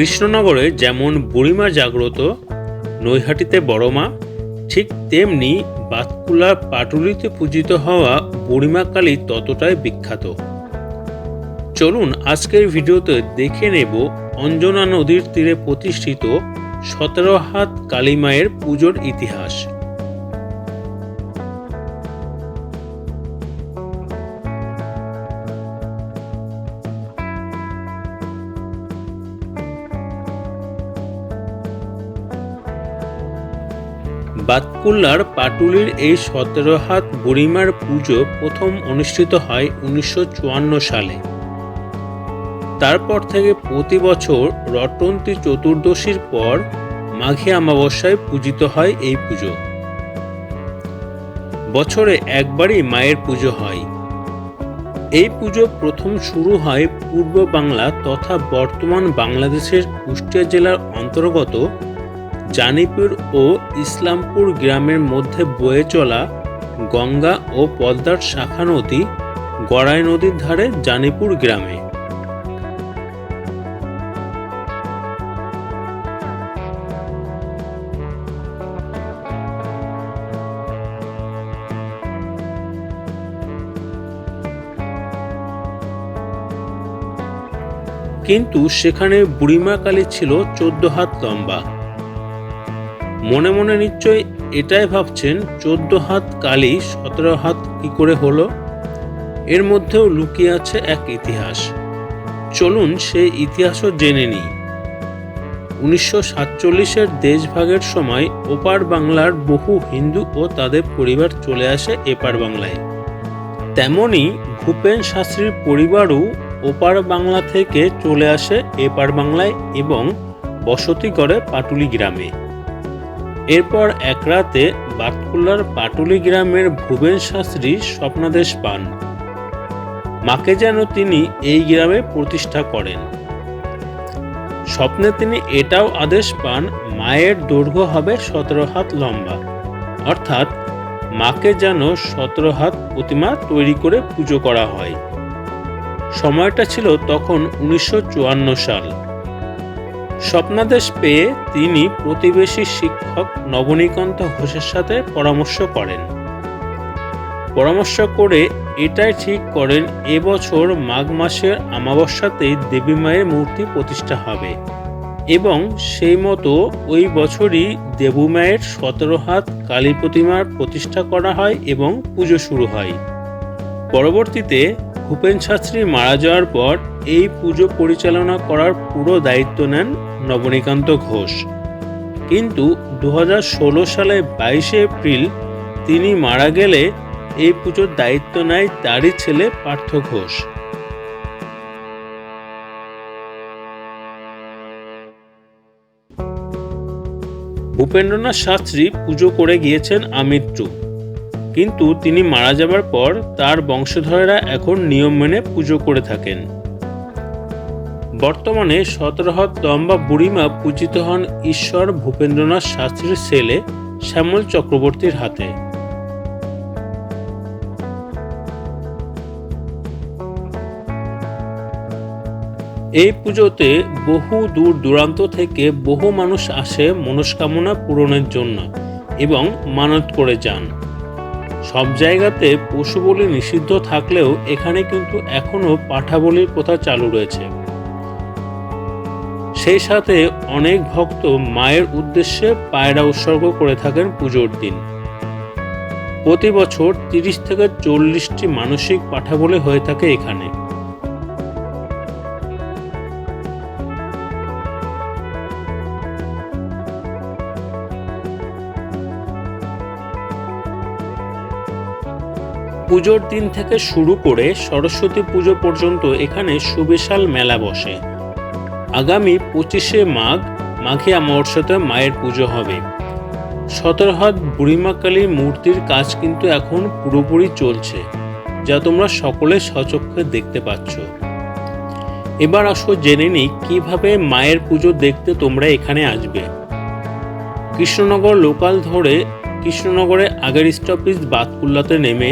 কৃষ্ণনগরে যেমন বুড়িমা জাগ্রত, নৈহাটিতে বড়মা ঠিক তেমনি বাতকুলার পাটুলিতে পূজিত হওয়া বুড়িমা কালী ততটাই বিখ্যাত। চলুন আজকের ভিডিওতে দেখে নেব অঞ্জনা নদীর তীরে প্রতিষ্ঠিত সতেরো হাত কালী মায়ের পুজোর ইতিহাস। বাতকুল্লার পাটুলির এই সতেরো হাত বুড়িমার পুজো প্রথম অনুষ্ঠিত হয় উনিশশো চুয়ান্ন সালে। তারপর থেকে প্রতি বছর রটন্তী চতুর্দশীর পর মাঘী অমাবস্যায় পূজিত হয় এই পুজো। বছরে একবারই মায়ের পুজো হয়। এই পুজো প্রথম শুরু হয় পূর্ব বাংলা তথা বর্তমান বাংলাদেশের কুষ্টিয়া জেলার অন্তর্গত জানিপুর ও ইসলামপুর গ্রামের মধ্যে বয়ে চলা গঙ্গা ও পদ্মার শাখা নদী গড়াই নদীর ধারে জানিপুর গ্রামে। কিন্তু সেখানে বুড়িমা কালী ছিল চোদ্দ হাত লম্বা। মনে মনে নিশ্চয় এটাই ভাবছেন, চোদ্দ হাত কালী, সতেরো হাত কি করে হলো? এর মধ্যেও লুকিয়ে আছে এক ইতিহাস। চলুন সেই ইতিহাসও জেনে নিই। উনিশশো সাতচল্লিশের দেশভাগের সময় ওপার বাংলার বহু হিন্দু ও তাদের পরিবার চলে আসে এপার বাংলায়। তেমনি ভূপেন শাস্ত্রীর পরিবারও ওপার বাংলা থেকে চলে আসে এপার বাংলায় এবং বসতি করে পাটুলি গ্রামে। এরপর এক রাতে বাতকুল্লার পাটুলি গ্রামের ভুবেন শাস্ত্রী স্বপ্নাদেশ পান। মাকে যেন তিনি এই গ্রামে প্রতিষ্ঠা করেন। স্বপ্নে তিনি এটাও আদেশ পান, মায়ের দৈর্ঘ্য হবে সতেরো হাত লম্বা। অর্থাৎ মাকে যেন সতেরো হাত প্রতিমা তৈরি করে পুজো করা হয়। সময়টা ছিল তখন উনিশশো চুয়ান্ন সাল। স্বপ্নাদেশ পেয়ে তিনি প্রতিবেশী শিক্ষক নবনীকান্ত ঘোষের সাথে পরামর্শ করেন। পরামর্শ করে এটাই ঠিক করেন, এবছর মাঘ মাসের অমাবস্যাতেই দেবী মায়ের মূর্তি প্রতিষ্ঠা হবে এবং সেই মতো ওই বছরই দেবী মায়ের সতেরো হাত কালী প্রতিমার প্রতিষ্ঠা করা হয় এবং পুজো শুরু হয়। পরবর্তীতে ভূপেন শাস্ত্রী মারা যাওয়ার পর এই পুজো পরিচালনা করার পুরো দায়িত্ব নেন নবনীকান্ত ঘোষ। কিন্তু দু হাজার ষোলো সালে বাইশে এপ্রিল তিনি মারা গেলে এই পুজোর দায়িত্ব নেয় তারই ছেলে পার্থ ঘোষ। ভূপেন্দ্রনাথ শাস্ত্রী পুজো করে গিয়েছেন আমৃত্যু কিন্তু তিনি মারা যাবার পর তার বংশধরেরা এখন নিয়ম মেনে পুজো করে থাকেন। বর্তমানে সতেরো দম্বা বুড়িমা পূজিত হন ঈশ্বর ভূপেন্দ্রনাথ শাস্ত্রীর ছেলে শ্যামল চক্রবর্তীর হাতে। এই পুজোতে বহু দূর দূরান্ত থেকে বহু মানুষ আসে মনস্কামনা পূরণের জন্য এবং মানত করে যান। সব জায়গাতে পশু বলি নিষিদ্ধ থাকলেও এখানে কিন্তু এখনও পাঠা বলির প্রথা চালু রয়েছে। সেই সাথে অনেক ভক্ত মায়ের উদ্দেশ্যে পায়রা উৎসর্গ করে থাকেন পুজোর দিন। প্রতি বছর তিরিশ থেকে চল্লিশটি মানসিক পাঠা বলে হয়ে থাকে এখানে। পুজোর দিন থেকে শুরু করে সরস্বতী পুজো পর্যন্ত এখানে সুবিশাল মেলা বসে। আগামী পঁচিশে মাঘ, মাঘে অমাবস্যাতে মায়ের পুজো হবে। সতেরো হাত বুড়িমা কালীর মূর্তির কাজ কিন্তু এখন পুরোপুরি চলছে, যা তোমরা সকলে সচক্ষে দেখতে পাচ্ছ। এবার আসো জেনে নিই কীভাবে মায়ের পুজো দেখতে তোমরা এখানে আসবে। কৃষ্ণনগর লোকাল ধরে, কৃষ্ণনগরে আগের স্টপেজ বাতকুল্লাতে নেমে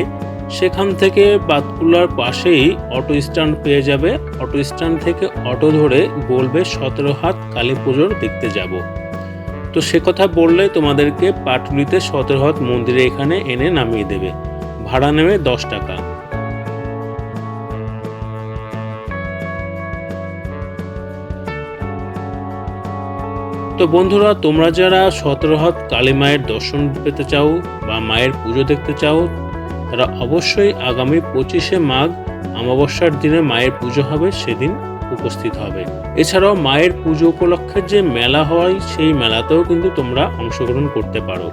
সেখান থেকে বাতকুলার পাশেই অটো স্ট্যান্ড পেয়ে যাবে। অটো স্ট্যান্ড থেকে অটো ধরে বলবে, সতেরো হাত কালী পুজোর দেখতে যাব। তো সে কথা বললে তোমাদেরকে পাটুলিতে সতেরো হাত মন্দিরে এখানে এনে নামিয়ে দেবে। ভাড়া নেবে দশ টাকা। তো বন্ধুরা, তোমরা যারা সতেরো হাত কালী মায়ের দর্শন পেতে চাও বা মায়ের পুজো দেখতে চাও তারা অবশ্যই আগামী পঁচিশে মাঘ অমাবস্যার দিনে মায়ের পুজো হবে, সেদিন উপস্থিত হবে। এছাড়াও মায়ের পুজো উপলক্ষে যে মেলা হয়, সেই মেলাতেও কিন্তু তোমরা অংশগ্রহণ করতে পারো।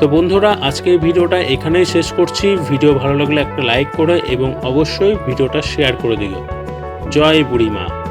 তো বন্ধুরা, আজকে ভিডিওটা এখানেই শেষ করছি। ভিডিও ভালো লাগলে একটা লাইক করে এবং অবশ্যই ভিডিওটা শেয়ার করে দিও। জয় বুড়িমা।